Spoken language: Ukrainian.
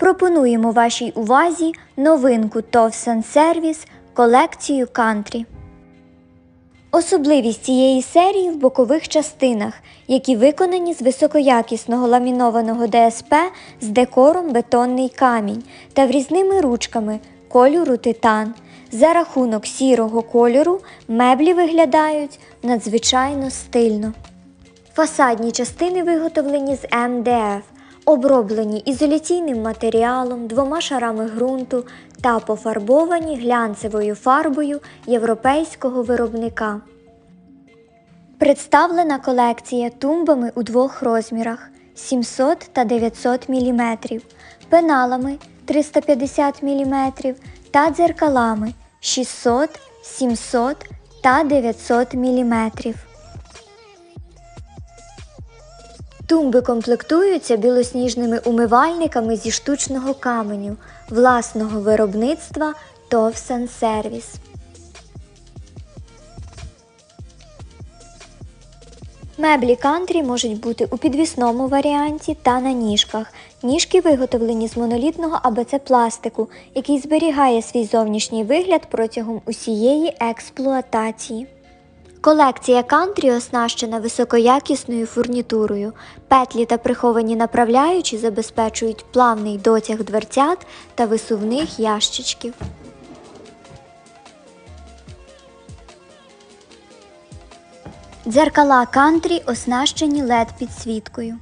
пропонуємо вашій увазі новинку Towson Service колекцію Country. Особливість цієї серії в бокових частинах, які виконані з високоякісного ламінованого ДСП з декором бетонний камінь та врізними ручками кольору титан. За рахунок сірого кольору меблі виглядають надзвичайно стильно. Фасадні частини виготовлені з МДФ, оброблені ізоляційним матеріалом, двома шарами ґрунту та пофарбовані глянцевою фарбою європейського виробника. Представлена колекція тумбами у двох розмірах 700 та 900 мм, пеналами 350 мм та дзеркалами 600, 700 та 900 мм. Тумби комплектуються білосніжними умивальниками зі штучного каменю власного виробництва Towson Service. Меблі кантрі можуть бути у підвісному варіанті та на ніжках. Ніжки виготовлені з монолітного АБЦ пластику, який зберігає свій зовнішній вигляд протягом усієї експлуатації. Колекція кантрі оснащена високоякісною фурнітурою. Петлі та приховані направляючі забезпечують плавний дотяг дверцят та висувних ящичків. Дзеркала кантрі оснащені LED підсвіткою.